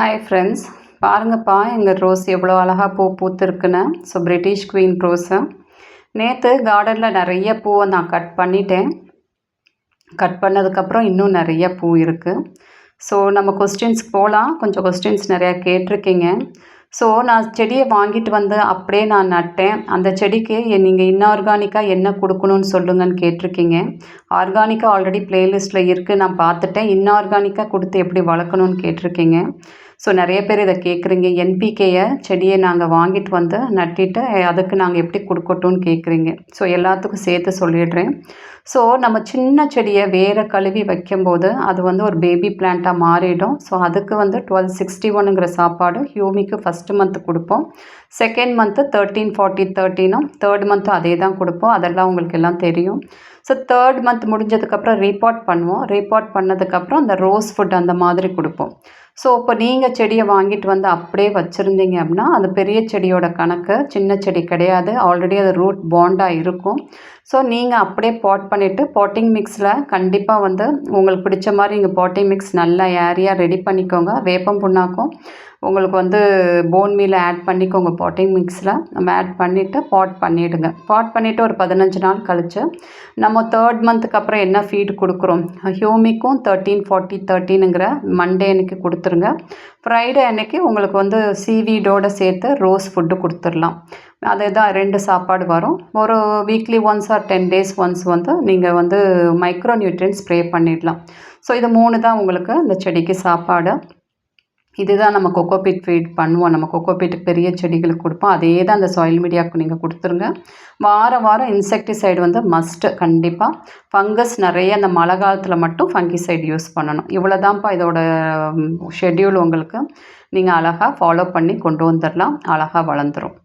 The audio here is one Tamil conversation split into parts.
ஹாய் ஃப்ரெண்ட்ஸ் பாருங்கப்பா எங்கள் ரோஸ் எவ்வளோ அழகாக பூ பூத்துருக்குன்னு. ஸோ பிரிட்டிஷ் குவீன் ரோஸு நேற்று கார்டனில் நிறைய பூவை நான் கட் பண்ணிட்டேன். கட் பண்ணதுக்கப்புறம் இன்னும் நிறைய பூ இருக்குது ஸோ நம்ம கொஸ்டின்ஸ் போகலாம் கொஞ்சம் கொஸ்டின்ஸ் நிறையா கேட்டிருக்கீங்க. ஸோ நான் செடியை வாங்கிட்டு வந்து அப்படியே நான் நட்டேன். அந்த செடிக்கு நீங்கள் இன்ஆர்கானிக்காக என்ன கொடுக்கணும்னு சொல்லுங்கன்னு கேட்டிருக்கீங்க. ஆர்கானிக்காக ஆல்ரெடி ப்ளேலிஸ்ட்டில் இருக்குது நான் பார்த்துட்டேன். இன்ஆர்கானிக்காக கொடுத்து எப்படி வளர்க்கணும்னு கேட்டிருக்கீங்க. ஸோ நிறைய பேர் இதை கேட்குறீங்க. என்பிகேயை செடியை நாங்கள் வாங்கிட்டு வந்து நட்டிட்டு அதுக்கு நாங்கள் எப்படி கொடுக்கட்டும்னு கேட்குறீங்க. ஸோ எல்லாத்துக்கும் சேர்த்து சொல்லிடுறேன். ஸோ நம்ம சின்ன செடியை வேறு கழுவி வைக்கும்போது அது வந்து ஒரு பேபி பிளான்ட்டாக மாறிடும். ஸோ அதுக்கு வந்து டுவெல் சிக்ஸ்டி ஒன்னுங்கிற சாப்பாடு ஹியூமிக்கு ஃபஸ்ட்டு மந்த் கொடுப்போம். செகண்ட் மந்த்து தேர்ட்டீன் ஃபார்ட்டி தேர்ட்டீனும் தேர்ட் மந்த்தும் அதே தான் கொடுப்போம். அதெல்லாம் உங்களுக்கு எல்லாம் தெரியும். ஸோ தேர்ட் மந்த் முடிஞ்சதுக்கப்புறம் ரீபார்ட் பண்ணுவோம். ரீபார்ட் பண்ணதுக்கப்புறம் அந்த ரோஸ் ஃபுட் அந்த மாதிரி கொடுப்போம். ஸோ இப்போ நீங்கள் செடியை வாங்கிட்டு வந்து அப்படியே வச்சுருந்தீங்க அப்படின்னா அது பெரிய செடியோட கணக்கு சின்ன செடி கிடையாது. ஆல்ரெடி அது ரூட் பாண்டாக இருக்கும். ஸோ நீங்கள் அப்படியே பாட் பண்ணிவிட்டு பாட்டிங் மிக்ஸில் கண்டிப்பாக வந்து உங்களுக்கு பிடிச்ச மாதிரி இங்கே பாட்டிங் மிக்ஸ் நல்லா ஏரியாக ரெடி பண்ணிக்கோங்க. வேப்பம் புண்ணாக்கும். உங்களுக்கு வந்து போன் மீல் ஆட் பண்ணிக்கோங்க பாட்டிங் மிக்ஸில் நம்ம ஆட் பண்ணிவிட்டு பாட் பண்ணிவிடுங்க பாட் பண்ணிவிட்டு ஒரு பதினஞ்சு நாள் கழித்து நம்ம தேர்ட் மந்த்துக்கு அப்புறம் என்ன ஃபீட் கொடுக்குறோம்? ஹியூமிக்கும் தேர்ட்டீன் ஃபார்ட்டி தேர்ட்டீனுங்கிற மண்டே அன்னைக்கு கொடுத்துருங்க. ஃப்ரைடே அன்னைக்கு உங்களுக்கு வந்து சீவீடோடு சேர்த்து ரோஸ் ஃபுட்டு கொடுத்துடலாம். அதுதான் ரெண்டு சாப்பாடு வரும். ஒரு weekly once or ten days once வந்து நீங்கள் வந்து மைக்ரோ நியூட்ரியன் ஸ்ப்ரே பண்ணிடலாம். ஸோ இது மூணு தான் உங்களுக்கு இந்த செடிக்கு சாப்பாடு. இதுதான் நம்ம கொக்கோபீட் ஃபீட் பண்ணுவோம். நம்ம கொக்கோபீட் பெரிய செடிகளுக்கு கொடுப்போம். அதே தான் அந்த சாயில் மீடியாவுக்கு நீங்கள் கொடுத்துருங்க. வாரம் வாரம் இன்செக்டிசைடு வந்து மஸ்ட்டு கண்டிப்பாக ஃபங்கஸ் நிறைய அந்த மழை காலத்தில் மட்டும் ஃபங்கிசைடு யூஸ் பண்ணணும். இவ்வளோ தான்ப்பா இதோட ஷெட்யூல் உங்களுக்கு. நீங்கள் அழகாக ஃபாலோ பண்ணி கொண்டு வந்துடலாம் அழகாக வளர்ந்துடும்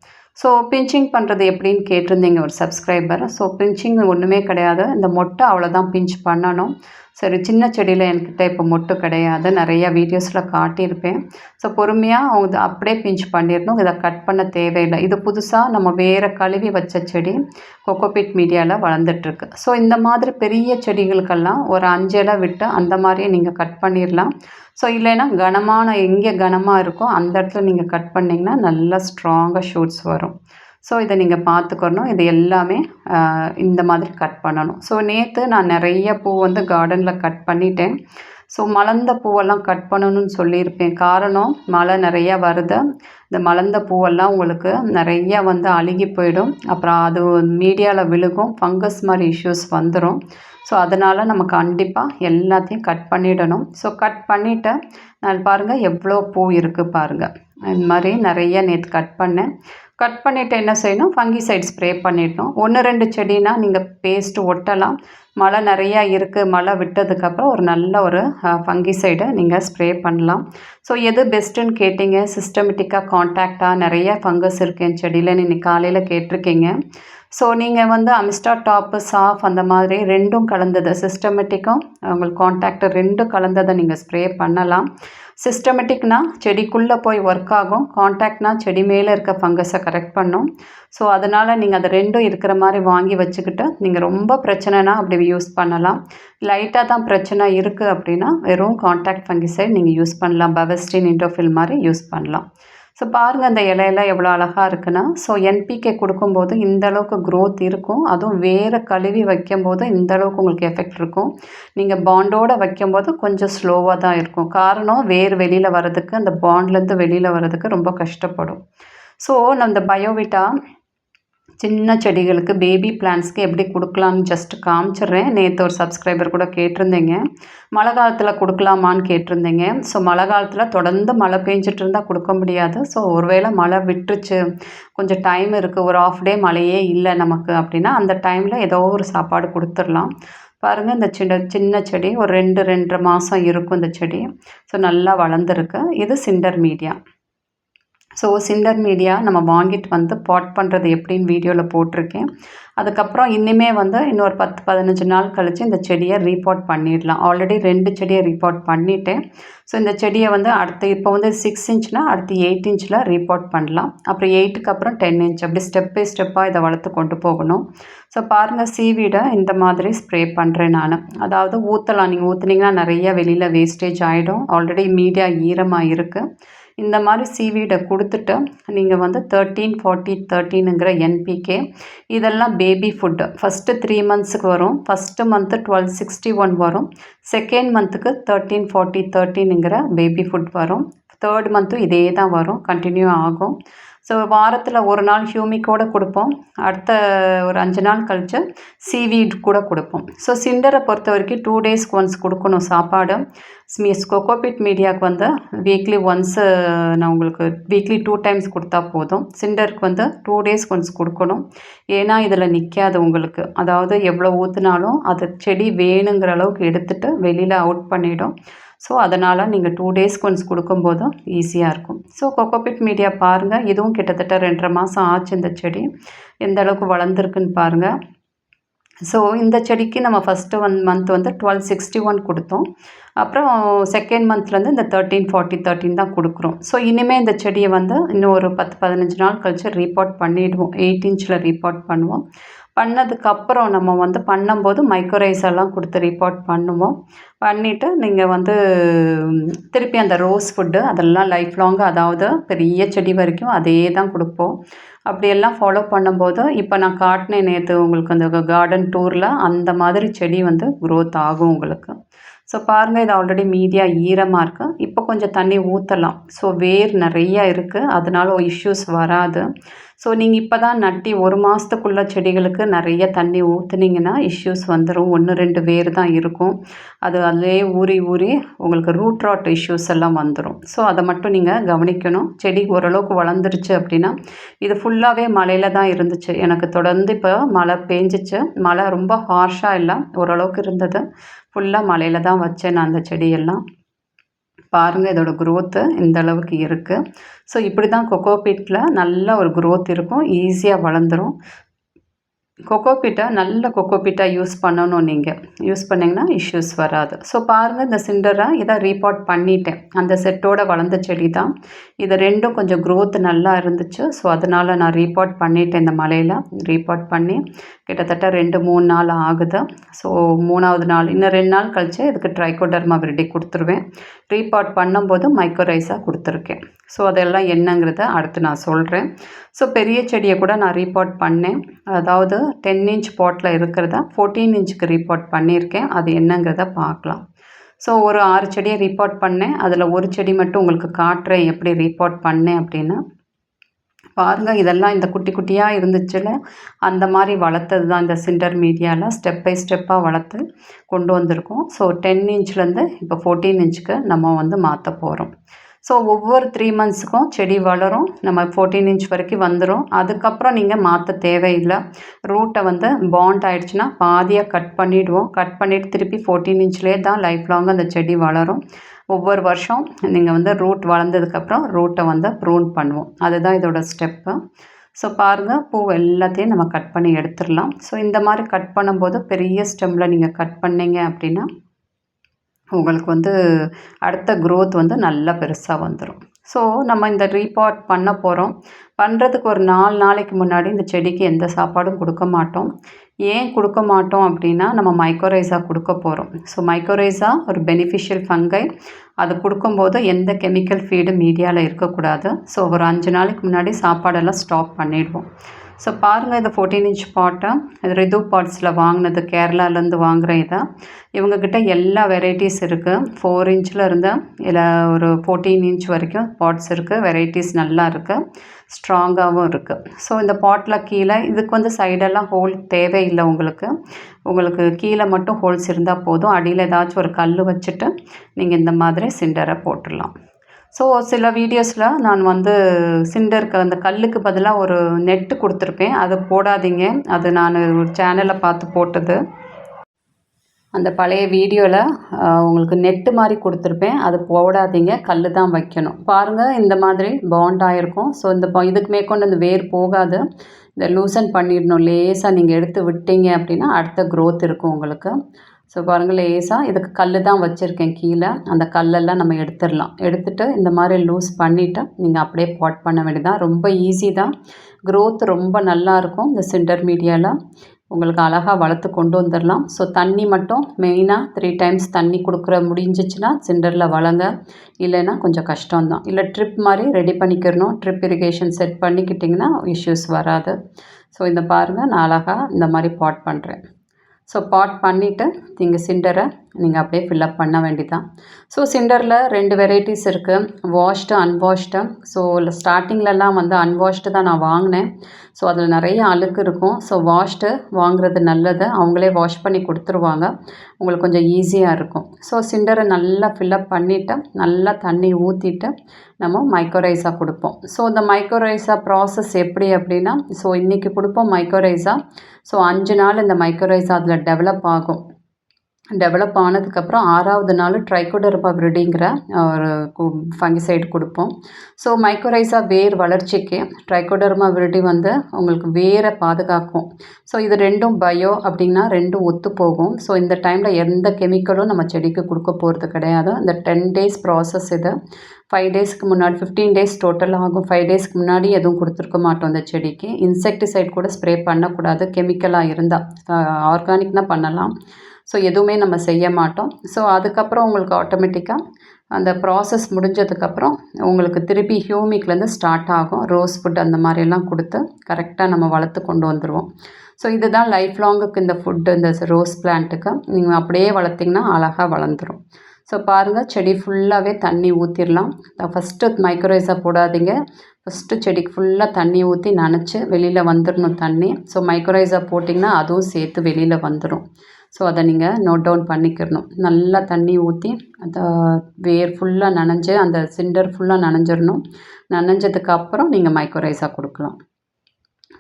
ஸோ பிஞ்சிங் பண்ணுறது எப்படின்னு கேட்டிருந்தீங்க ஒரு சப்ஸ்கிரைபர் ஸோ பிஞ்சிங் ஒன்றுமே கிடையாது. இந்த மொட்டை அவ்வளோதான் பிஞ்ச் பண்ணணும். சரி சின்ன செடியில் என்கிட்ட இப்போ மொட்டு கிடையாது. நிறையா வீடியோஸில் காட்டியிருப்பேன். ஸோ பொறுமையாக அவங்க அப்படியே பிஞ்ச் பண்ணிடணும். இதை கட் பண்ண தேவையில்லை. இது புதுசாக நம்ம வேறு கழுவி வச்ச செடி கொக்கோபிட் மீடியாவில் வளர்ந்துட்டுருக்கு. ஸோ இந்த மாதிரி பெரிய செடிகளுக்கெல்லாம் ஒரு அஞ்சலை விட்டு அந்த மாதிரியே நீங்கள் கட் பண்ணிடலாம். ஸோ இல்லைன்னா கனமான எங்கே கனமாக இருக்கோ அந்த இடத்துல நீங்கள் கட் பண்ணிங்கன்னா நல்லா ஸ்ட்ராங்காக ஷூட்ஸ் வரும். ஸோ இதை நீங்கள் பார்த்துக்கணும். இது எல்லாமே இந்த மாதிரி கட் பண்ணணும். ஸோ நேற்று நான் நிறைய பூ வந்து கார்டனில் கட் பண்ணிட்டேன். ஸோ மலர்ந்த பூவெல்லாம் கட் பண்ணணும்னு சொல்லியிருப்பேன். காரணம் மழை நிறையா வருது. இந்த மலர்ந்த பூவெல்லாம் உங்களுக்கு நிறையா வந்து அழுகி போயிடும். அப்புறம் அது மீடியாவில் விழுகும். ஃபங்கஸ் மாதிரி இஷ்யூஸ் வந்துடும் ஸோ அதனால் நம்ம கண்டிப்பாக எல்லாத்தையும் கட் பண்ணிடணும். ஸோ கட் பண்ணிவிட்டு நான் பாருங்கள் எவ்வளோ பூ இருக்குது பாருங்கள் இந்த மாதிரி நிறைய நேற்று கட் பண்ணேன். கட் பண்ணிவிட்டு என்ன செய்யணும்? ஃபங்கி சைட் ஸ்ப்ரே பண்ணிடணும். ஒன்று ரெண்டு செடினா நீங்கள் பேஸ்ட்டு ஒட்டலாம். மழை நிறையா இருக்குது மழை விட்டதுக்கப்புறம் ஒரு நல்ல ஒரு ஃபங்கி சைடை நீங்கள் ஸ்ப்ரே பண்ணலாம். ஸோ எது பெஸ்ட்டுன்னு கேட்டிங்க? சிஸ்டமேட்டிக்காக காண்டாக்டாக நிறைய ஃபங்கஸ் இருக்குது என் செடியில். நீங்கள் காலையில் கேட்டிருக்கீங்க. ஸோ நீங்கள் வந்து அமிஸ்டா டாப்பு சாஃப் அந்த மாதிரி ரெண்டும் கலந்தது. சிஸ்டமேட்டிக்கும் உங்களுக்கு காண்டாக்டு ரெண்டும் கலந்ததை நீங்கள் ஸ்ப்ரே பண்ணலாம். சிஸ்டமேட்டிக்னா செடிக்குள்ளே போய் ஒர்க் ஆகும். காண்டாக்ட்னா செடி மேலே இருக்க ஃபங்கஸை கரெக்ட் பண்ணும். ஸோ அதனால் நீங்கள் அதை ரெண்டும் இருக்கிற மாதிரி வாங்கி வச்சுக்கிட்டு நீங்கள் ரொம்ப பிரச்சனைனா அப்படி யூஸ் பண்ணலாம். லைட்டாக தான் பிரச்சனை இருக்குது அப்படின்னா வெறும் காண்டாக்ட் ஃபங்கிசைட் நீங்கள் யூஸ் பண்ணலாம். பவஸ்டின் இன்டோஃபில் மாதிரி யூஸ் பண்ணலாம். ஸோ பாருங்கள் அந்த இலையெல்லாம் எவ்வளோ அழகாக இருக்குன்னா ஸோ என்பிகே கொடுக்கும்போது இந்த அளவுக்கு க்ரோத் இருக்கும். அதுவும் வேறு கழுவி வைக்கும்போது இந்த அளவுக்கு உங்களுக்கு எஃபெக்ட் இருக்கும். நீங்கள் பாண்டோடு வைக்கும்போது கொஞ்சம் ஸ்லோவாக தான் இருக்கும். காரணம் வேர் வெளியில் வரதுக்கு அந்த பாண்ட்லேருந்து வெளியில் வரதுக்கு ரொம்ப கஷ்டப்படும். ஸோ நம்ம இந்த பயோவிட்டா சின்ன செடிகளுக்கு பேபி பிளான்ஸ்க்கு எப்படி கொடுக்கலான்னு ஜஸ்ட் காமிச்சிட்றேன். நேற்று ஒரு சப்ஸ்கிரைபர் கூட கேட்டிருந்தீங்க. மழை காலத்தில் கொடுக்கலாமான்னு கேட்டிருந்தீங்க. ஸோ மழை காலத்தில் தொடர்ந்து மழை பெஞ்சிட்டு இருந்தால் கொடுக்க முடியாது. ஸோ ஒருவேளை மழை விட்டுருச்சு. கொஞ்சம் டைம் இருக்குது ஒரு ஆஃப் டே மழையே இல்லை நமக்கு அப்படின்னா அந்த டைமில் ஏதோ ஒரு சாப்பாடு கொடுத்துடலாம். பாருங்கள் இந்த சின்ன சின்ன செடி ஒரு ரெண்டு ரெண்டரை மாதம் இருக்கும் இந்த செடி. ஸோ நல்லா வளர்ந்துருக்கு. இது cinder media so cinder media நம்ம வாங்கிட்டு வந்து பாட் பண்ணுறது எப்படின்னு வீடியோவில் போட்டிருக்கேன். அதுக்கப்புறம் இன்னுமே வந்து இன்னொரு பத்து பதினஞ்சு நாள் கழித்து இந்த செடியை ரீபாட் பண்ணிடலாம். ஆல்ரெடி ரெண்டு செடியை ரீபாட் பண்ணிட்டேன். ஸோ இந்த செடியை வந்து அடுத்து இப்போ வந்து சிக்ஸ் இன்ச்னால் அடுத்து எயிட் இன்ச்சில் ரீபாட் பண்ணலாம். அப்புறம் எயிட்டுக்கு அப்புறம் டென் இன்ச் அப்படி ஸ்டெப் பை ஸ்டெப்பாக இதை வளர்த்து கொண்டு போகணும். ஸோ பாருங்கள் சீவீடை இந்த மாதிரி ஸ்ப்ரே பண்ணுறேன் நான். அதாவது ஊற்றலாம் நீங்கள் ஊற்றுனீங்கன்னா நிறைய வெளியில் வேஸ்டேஜ் ஆகிடும் ஆல்ரெடி மீடியா ஈரமாக இருக்குது இந்த மாதிரி சீவீடை கொடுத்துட்டு நீங்கள் வந்து தேர்ட்டீன் ஃபார்ட்டி தேர்ட்டீனுங்கிற என்பிகே இதெல்லாம் பேபி ஃபுட்டு ஃபஸ்ட்டு த்ரீ மந்த்ஸுக்கு வரும். First month twelve sixty one வரும் செகண்ட் மந்த்துக்கு தேர்ட்டீன் ஃபார்ட்டி தேர்ட்டீனுங்கிற பேபி ஃபுட் வரும். தேர்ட் மந்த்தும் இதே தான் வரும். கண்டினியூ ஆகும். ஸோ வாரத்தில் ஒரு நாள் ஹியூமிக்கோடு கொடுப்போம். அடுத்த ஒரு அஞ்சு நாள் கழித்து சீவீட் கூட கொடுப்போம். ஸோ சிண்டரை பொறுத்த வரைக்கும் டூ டேஸ்க்கு ஒன்ஸ் கொடுக்கணும் சாப்பாடு. மீஸ் கொக்கோபிட் மீடியாவுக்கு வந்து வீக்லி ஒன்ஸு நான் உங்களுக்கு வீக்லி டூ டைம்ஸ் கொடுத்தா போதும். சிண்டருக்கு வந்து டூ டேஸ்க்கு ஒன்ஸ் கொடுக்கணும். ஏன்னா இதில் நிற்காது உங்களுக்கு. அதாவது எவ்வளோ ஊற்றுனாலும் அது செடி வேணுங்கிற அளவுக்கு எடுத்துகிட்டு வெளியில் அவுட் பண்ணிவிடும் ஸோ அதனால் நீங்கள் டூ டேஸ்க்கு ஒன்ஸ் கொடுக்கும்போதும் ஈஸியாக இருக்கும். ஸோ கொக்கோபிட் மீடியா பாருங்கள் இதுவும் கிட்டத்தட்ட ரெண்டரை மாதம் ஆச்சு இந்த செடி. எந்த அளவுக்கு வளர்ந்துருக்குன்னு பாருங்கள் ஸோ இந்த செடிக்கு நம்ம ஃபஸ்ட்டு ஒன் மந்த் வந்து டுவெல் சிக்ஸ்டி ஒன் கொடுத்தோம். அப்புறம் செகண்ட் மந்த்லேருந்து இந்த தேர்ட்டீன் ஃபார்ட்டி தேர்ட்டின் தான் கொடுக்குறோம். ஸோ இனிமேல் இந்த செடியை வந்து இன்னும் ஒரு பத்து பதினஞ்சு நாள் கழித்து ரீபாட் பண்ணிவிடுவோம் எயிட் இன்ச்சில் ரீபாட் பண்ணுவோம். பண்ணதுக்கப்புறம் நம்ம வந்து பண்ணும்போது மைக்ரோரைஸ் எல்லாம் கொடுத்து ரிப்போர்ட் பண்ணுவோம். பண்ணிவிட்டு நீங்கள் வந்து திருப்பி அந்த ரோஸ் ஃபுட்டு அதெல்லாம் லைஃப் லாங்கு அதாவது பெரிய செடி வரைக்கும் அதே தான் கொடுப்போம். அப்படியெல்லாம் ஃபாலோ பண்ணும்போது இப்போ நான் காட்டினேன் நேற்று உங்களுக்கு அந்த கார்டன் டூரில் அந்த மாதிரி செடி வந்து க்ரோத் ஆகும் உங்களுக்கு. ஸோ பாருங்கள் இது ஆல்ரெடி மீதியாக ஈரமாக இருக்குது இப்போ கொஞ்சம் தண்ணி ஊற்றலாம் ஸோ வேர் நிறையா இருக்குது அதனால இஷ்யூஸ் வராது. ஸோ நீங்கள் இப்போ தான் நட்டி ஒரு மாதத்துக்குள்ளே செடிகளுக்கு நிறைய தண்ணி ஊற்றுனீங்கன்னா இஷ்யூஸ் வந்துடும் ஒன்று ரெண்டு வேர் தான் இருக்கும். அது அதிலே ஊறி ஊறி உங்களுக்கு ரூட் ராட் இஷ்யூஸ் எல்லாம் வந்துடும் ஸோ அதை மட்டும் நீங்கள் கவனிக்கணும். செடி ஓரளவுக்கு வளர்ந்துருச்சு அப்படின்னா இது ஃபுல்லாகவே மழையில் தான் இருந்துச்சு. எனக்கு தொடர்ந்து இப்போ மழை பேஞ்சிச்சு. மழை ரொம்ப ஹார்ஷாக இல்லை ஓரளவுக்கு இருந்தது. ஃபுல்லாக மழையில் தான் வச்சேன் நான் அந்த செடியெல்லாம். பாருங்கள் இதோட க்ரோத்து இந்த அளவுக்கு இருக்குது ஸோ இப்படி தான் கொக்கோபீட்டில் நல்ல ஒரு க்ரோத் இருக்கும். ஈஸியாக வளர்ந்துடும் கொக்கோபீட்டை நல்ல கொக்கோபீட்டாக யூஸ் பண்ணணும் நீங்கள் யூஸ் பண்ணிங்கன்னா இஷ்யூஸ் வராது. ஸோ பாருங்கள் இந்த சிண்டரை இதை ரீபாட் பண்ணிட்டேன். அந்த செட்டோட வளர்ந்த செடி தான். இது ரெண்டும் கொஞ்சம் க்ரோத் நல்லா இருந்துச்சு. ஸோ அதனால் நான் ரீபாட் பண்ணிட்டேன் இந்த மலையில். ரீபாட் பண்ணி கிட்டத்தட்ட ரெண்டு மூணு நாள் ஆகுது. ஸோ மூணாவது நாள் இன்னும் ரெண்டு நாள் கழித்து இதுக்கு ட்ரைகோடர்மா விரடி கொடுத்துருவேன். ரீபாட் பண்ணும்போது மைக்ரோரைஸாக கொடுத்துருக்கேன். ஸோ அதெல்லாம் என்னங்கிறத அடுத்து நான் சொல்கிறேன் ஸோ பெரிய செடியை கூட நான் ரீபாட் பண்ணேன். அதாவது டென் இன்ச் பாட்டில் இருக்கிறத ஃபோர்டீன் இன்ச்சுக்கு ரீபாட் பண்ணியிருக்கேன். அது என்னங்கிறத பார்க்கலாம். ஸோ ஒரு ஆறு செடியை ரீபாட் பண்ணேன். அதில் ஒரு செடி மட்டும் உங்களுக்கு காட்டுறேன் எப்படி ரீபாட் பண்ணேன் அப்படின்னு. பாருங்கள் இதெல்லாம் இந்த குட்டி குட்டியாக இருந்துச்சுல. அந்த மாதிரி வளர்த்தது தான் இந்த சிண்டர் மீடியாவில் ஸ்டெப் பை ஸ்டெப்பாக வளர்த்து கொண்டு வந்திருக்கோம். ஸோ டென் இன்ச்லேருந்து இப்போ ஃபோர்டீன் இன்ச்சுக்கு நம்ம வந்து மாற்ற போகிறோம் ஸோ ஒவ்வொரு த்ரீ மந்த்ஸுக்கும் செடி வளரும். நம்ம ஃபோர்டீன் இன்ச் வரைக்கும் வந்துடும் அதுக்கப்புறம் நீங்கள் மாற்ற தேவையில்லை. ரூட்டை வந்து பாண்ட் ஆகிடுச்சுன்னா பாதியாக கட் பண்ணிவிடுவோம் கட் பண்ணிவிட்டு திருப்பி ஃபோர்டீன் இன்ச்லேயே தான் லைஃப் லாங் அந்த செடி வளரும். ஒவ்வொரு வருஷம் நீங்கள் வந்து ரூட் வளர்ந்ததுக்கப்புறம் ரூட்டை வந்து ப்ரூன் பண்ணுவோம். அதுதான் இதோட ஸ்டெப்பு ஸோ பாருங்கள் பூ எல்லாத்தையும் நம்ம கட் பண்ணி எடுத்துடலாம். ஸோ இந்த மாதிரி கட் பண்ணும்போது பெரிய ஸ்டெம்மில் நீங்கள் கட் பண்ணிங்க அப்படின்னா உங்களுக்கு வந்து அடுத்த க்ரோத் வந்து நல்லா பெருசாக வந்துடும் ஸோ நம்ம இந்த ரீபாட் பண்ண போகிறோம் பண்ணுறதுக்கு ஒரு நாலு நாளைக்கு முன்னாடி இந்த செடிக்கு எந்த சாப்பாடும் கொடுக்க மாட்டோம். ஏன் கொடுக்க மாட்டோம் அப்படின்னா நம்ம மைக்ரோரைஸாக கொடுக்க போகிறோம் ஸோ மைக்ரோரைஸா ஒரு பெனிஃபிஷியல் ஃபங்கை அது கொடுக்கும்போது எந்த கெமிக்கல் ஃபீடு மீடியாவில் இருக்கக்கூடாது. ஸோ ஒரு அஞ்சு நாளைக்கு முன்னாடி சாப்பாடெல்லாம் ஸ்டாப் பண்ணிவிடுவோம் ஸோ பாருங்கள் இது ஃபோர்டீன் இன்ச் பாட்டை இது ரிது பாட்ஸில் வாங்கினது கேரளாலேருந்து வாங்குகிறேன் இதை. இவங்கக்கிட்ட எல்லா வெரைட்டிஸ் இருக்குது ஃபோர் இன்ச்சில் இருந்து இல்லை ஒரு ஃபோர்டீன் இன்ச் வரைக்கும் பாட்ஸ் இருக்குது வெரைட்டிஸ் நல்லா இருக்குது ஸ்ட்ராங்காகவும் இருக்குது ஸோ இந்த பாட்டில் கீழே இதுக்கு வந்து சைடெல்லாம் ஹோல் தேவையில்லை உங்களுக்கு. உங்களுக்கு கீழே மட்டும் ஹோல்ஸ் இருந்தால் போதும். அடியில் ஏதாச்சும் ஒரு கல் வச்சுட்டு நீங்கள் இந்த மாதிரி சிண்டரை போட்டுடலாம். ஸோ சில வீடியோஸில் நான் வந்து சிண்டருக்கு அந்த கல்லுக்கு பதிலாக ஒரு நெட்டு கொடுத்துருப்பேன். அதை போடாதீங்க. அது நான் ஒரு சேனலை பார்த்து போட்டது. அந்த பழைய வீடியோவில் உங்களுக்கு நெட்டு மாதிரி கொடுத்துருப்பேன். அது போடாதீங்க. கல் தான் வைக்கணும். பாருங்கள் இந்த மாதிரி பாண்ட் ஆகிருக்கும் ஸோ இந்த இதுக்கு மேற்கொண்டு அந்த வேர் போகாது. இந்த லூசன் பண்ணிடணும். லேசாக நீங்கள் எடுத்து விட்டீங்க அப்படின்னா அடுத்த க்ரோத் இருக்கும் உங்களுக்கு. ஸோ பாருங்கள் லேசாக இதுக்கு கல் தான் வச்சுருக்கேன் கீழே. அந்த கல்லெல்லாம் நம்ம எடுத்துடலாம். எடுத்துகிட்டு இந்த மாதிரி லூஸ் பண்ணிவிட்டு நீங்கள் அப்படியே பாட் பண்ண வேண்டியதான் ரொம்ப ஈஸி தான். க்ரோத் ரொம்ப நல்லாயிருக்கும் இந்த சென்டர் மீடியாவில் உங்களுக்கு அழகாக வளர்த்து கொண்டு வந்துடலாம். ஸோ தண்ணி மட்டும் மெயினாக த்ரீ டைம்ஸ் தண்ணி கொடுக்குற முடிஞ்சிச்சுன்னா சிண்டரில் வளங்க. இல்லைன்னா கொஞ்சம் கஷ்டம்தான். இல்லை ட்ரிப் மாதிரி ரெடி பண்ணிக்கிறணும். ட்ரிப் இரிகேஷன் செட் பண்ணிக்கிட்டிங்கன்னா இஷ்யூஸ் வராது. ஸோ இந்த பாருங்கள் நான் அழகாக இந்த மாதிரி பாட் பண்ணுறேன் ஸோ பாட் பண்ணிவிட்டு நீங்கள் சிண்டரை நீங்கள் அப்படியே ஃபில்லப் பண்ண வேண்டிதான் ஸோ சிண்டரில் ரெண்டு வெரைட்டிஸ் இருக்குது வாஷ்டு அன்வாஷ்டு ஸோ ஸ்டார்டிங்லலாம் வந்து அன்வாஷ்டு தான் நான் வாங்கினேன். ஸோ அதில் நிறைய அழுக்கு இருக்கும். ஸோ வாஷ்டு வாங்குறது நல்லது. அவங்களே வாஷ் பண்ணி கொடுத்துருவாங்க. உங்களுக்கு கொஞ்சம் ஈஸியாக இருக்கும். ஸோ சிண்டரை நல்லா ஃபில்லப் பண்ணிவிட்டு நல்லா தண்ணி ஊற்றிட்டு நம்ம மைக்ரோரைஸாக கொடுப்போம். ஸோ இந்த மைக்ரோரைஸா ப்ராசஸ் எப்படி அப்படின்னா ஸோ இன்றைக்கி கொடுப்போம் மைக்ரோரைஸா ஸோ அஞ்சு நாள் இந்த மைக்ரோரைஸா அதில் டெவலப் ஆகும். டெவலப் ஆனதுக்கப்புறம் ஆறாவது நாள் ட்ரைகோடர்பா ப்ரிடிங்கிற ஒரு ஃபங்கிசைடு கொடுப்போம். ஸோ மைக்ரோரைஸா வேர் வளர்ச்சிக்கு ட்ரைகோடர்மா விரிடி வந்து உங்களுக்கு வேரை பாதுகாக்கும். ஸோ இது ரெண்டும் பயோ அப்படின்னா ரெண்டும் ஒத்து போகும். ஸோ இந்த டைமில் எந்த கெமிக்கலும் நம்ம செடிக்கு கொடுக்க போகிறது கிடையாது. இந்த டென் டேஸ் ப்ராசஸ் இது. ஃபைவ் டேஸ்க்கு முன்னாடி ஃபிஃப்டீன் டேஸ் டோட்டல் ஆகும். ஃபைவ் டேஸ்க்கு முன்னாடி எதுவும் கொடுத்துருக்க மாட்டோம் அந்த செடிக்கு. இன்செக்டிசைட் கூட ஸ்ப்ரே பண்ணக்கூடாது கெமிக்கலாக இருந்தால் ஆர்கானிக்னால் பண்ணலாம். ஸோ எதுவுமே நம்ம செய்ய மாட்டோம். ஸோ அதுக்கப்புறம் உங்களுக்கு ஆட்டோமேட்டிக்காக அந்த ப்ராசஸ் முடிஞ்சதுக்கப்புறம் உங்களுக்கு திருப்பி ஹியூமிக்லேருந்து ஸ்டார்ட் ஆகும். ரோஸ் ஃபுட் அந்த மாதிரியெல்லாம் கொடுத்து கரெக்டாக நம்ம வளர்த்து கொண்டு வந்துடுவோம் ஸோ இதுதான் லைஃப் லாங்குக்கு இந்த ஃபுட்டு இந்த ரோஸ் பிளான்ட்டுக்கு நீங்கள் அப்படியே வளர்த்திங்கன்னா அழகாக வளர்ந்துடும் ஸோ பாருங்கள் செடி ஃபுல்லாகவே தண்ணி ஊற்றிடலாம் ஃபஸ்ட்டு மைக்ரோரைஸாக போடாதீங்க. ஃபஸ்ட்டு செடிக்கு ஃபுல்லாக தண்ணி ஊற்றி நனைச்சி வெளியில் வந்துடணும் தண்ணி. ஸோ மைக்ரோரைஸா போட்டிங்கன்னா அதுவும் சேர்த்து வெளியில் வந்துடும் ஸோ அதை நீங்கள் நோட் டவுன் பண்ணிக்கிறணும் நல்லா தண்ணி ஊற்றி அதை வேர் ஃபுல்லாக நனைஞ்சு அந்த சிண்டர் ஃபுல்லாக நனைஞ்சிடணும். நனைஞ்சதுக்கப்புறம் நீங்கள் மைக்ரோரைஸாக கொடுக்கலாம்.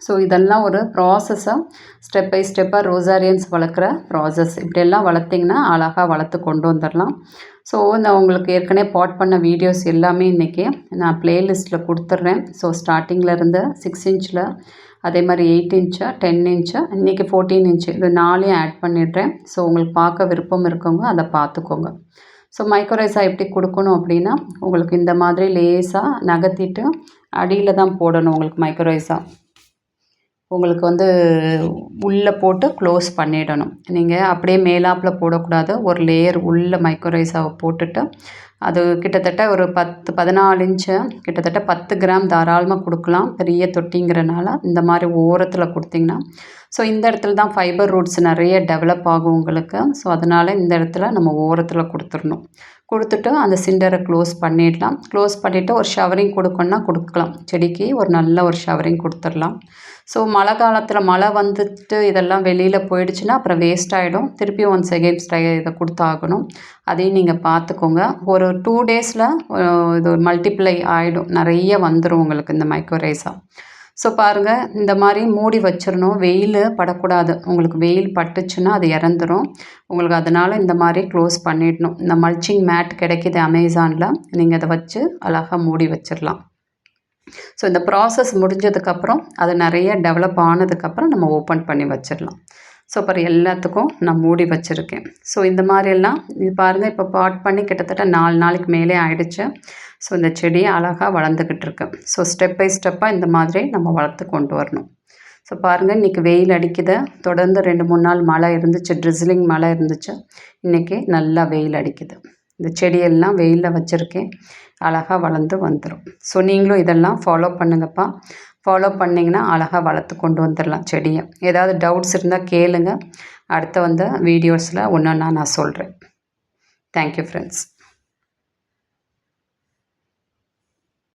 ஸோ இதெல்லாம் ஒரு ப்ராசஸாக ஸ்டெப் பை ஸ்டெப்பாக ரோசாரியன்ஸ் வளர்க்குற ப்ராசஸ் இப்படியெல்லாம் வளர்த்திங்கன்னா அழகாக வளர்த்து கொண்டு வந்துடலாம். ஸோ நான் உங்களுக்கு ஏற்கனவே பாட் பண்ண வீடியோஸ் எல்லாமே இன்றைக்கி நான் ப்ளேலிஸ்ட்டில் கொடுத்துட்றேன். ஸோ ஸ்டார்டிங்கில் இருந்து சிக்ஸ் இன்ச்சில் அதே மாதிரி எயிட் இன்ச்சா டென் இன்ச்சா இன்றைக்கி ஃபோர்டீன் இன்ச்சு இது நாளையும் ஆட் பண்ணிடுறேன். ஸோ உங்களுக்கு பார்க்க விருப்பம் இருக்கவங்க அதை பார்த்துக்கோங்க. ஸோ மைக்ரோரைஸா எப்படி கொடுக்கணும் அப்படின்னா உங்களுக்கு இந்த மாதிரி லேஸாக நகர்த்திட்டு அடியில் தான் போடணும் உங்களுக்கு மைக்ரோரைஸா உங்களுக்கு வந்து உள்ளே போட்டு க்ளோஸ் பண்ணிடணும். நீங்கள் அப்படியே மேலாப்பில் போடக்கூடாது. ஒரு லேயர் உள்ள மைக்ரோரைஸாவை போட்டுட்டு அது கிட்டத்தட்ட ஒரு பத்து பதினாலு இன்ச்சு கிட்டத்தட்ட பத்து கிராம் தாராளமாக கொடுக்கலாம். பெரிய தொட்டிங்கிறனால இந்த மாதிரி ஓரத்தில் கொடுத்திங்கன்னா. ஸோ இந்த இடத்துல தான் ஃபைபர் ரூட்ஸ் நிறைய டெவலப் ஆகும் உங்களுக்கு. ஸோ அதனால் இந்த இடத்துல நம்ம ஓரத்தில் கொடுத்துடணும். கொடுத்துட்டு அந்த சிண்டரை க்ளோஸ் பண்ணிடலாம். க்ளோஸ் பண்ணிவிட்டு ஒரு ஷவரிங் கொடுக்கணுன்னா கொடுக்கலாம். செடிக்கு ஒரு நல்ல ஒரு ஷவரிங் கொடுத்துடலாம். ஸோ மழை காலத்தில் மழை வந்துட்டு இதெல்லாம் வெளியில் போயிடுச்சுன்னா அப்புறம் வேஸ்ட் ஆகிடும் திருப்பி ஒன் செகண்ட் ஸ்டை இதை கொடுத்தாகணும். அதையும் நீங்கள் பார்த்துக்கோங்க. ஒரு டூ டேஸில் இது மல்டிப்ளை ஆகிடும் நிறைய வந்துடும் உங்களுக்கு இந்த மைக்ரோரைஸாக ஸோ பாருங்கள் இந்த மாதிரி மூடி வச்சிடணும். வெயில் படக்கூடாது. உங்களுக்கு வெயில் பட்டுச்சுன்னா அது இறந்துடும் உங்களுக்கு அதனால் இந்த மாதிரி க்ளோஸ் பண்ணிடணும். இந்த மல்ச்சிங் மேட் கிடைக்கிது அமேசானில். நீங்கள் அதை வச்சு அழகாக மூடி வச்சிடலாம். ஸோ இந்த ப்ராசஸ் முடிஞ்சதுக்கப்புறம் அது நிறைய டெவலப் ஆனதுக்கப்புறம் நம்ம ஓப்பன் பண்ணி வச்சிடலாம். ஸோ அப்புறம் எல்லாத்துக்கும் நான் மூடி வச்சுருக்கேன். ஸோ இந்த மாதிரியெல்லாம் இது பாருங்கள் இப்போ பாட் பண்ணி கிட்டத்தட்ட நாலு நாளைக்கு மேலே ஆகிடுச்சு ஸோ இந்த செடியை அழகாக வளர்ந்துக்கிட்டு இருக்கு ஸோ ஸ்டெப் பை ஸ்டெப்பாக இந்த மாதிரி நம்ம வளர்த்து கொண்டு வரணும். ஸோ பாருங்கள் இன்றைக்கி வெயில் அடிக்குது. தொடர்ந்து ரெண்டு மூணு நாள் மழை இருந்துச்சு. ட்ரிஸ்லிங் மழை இருந்துச்சு. இன்றைக்கி நல்லா வெயில் அடிக்குது. இந்த செடியெல்லாம் வெயிலில் வச்சுருக்கேன். அழகாக வளர்ந்து வந்துடும் ஸோ நீங்களும் இதெல்லாம் ஃபாலோ பண்ணுங்கப்பா. ஃபாலோ பண்ணிங்கன்னா அழகாக வளர்த்து கொண்டு வந்துடலாம் செடியை. ஏதாவது டவுட்ஸ் இருந்தால் கேளுங்க. அடுத்த வந்த வீடியோஸில் ஒன்று நான் சொல்கிறேன் தேங்க்யூ ஃப்ரெண்ட்ஸ்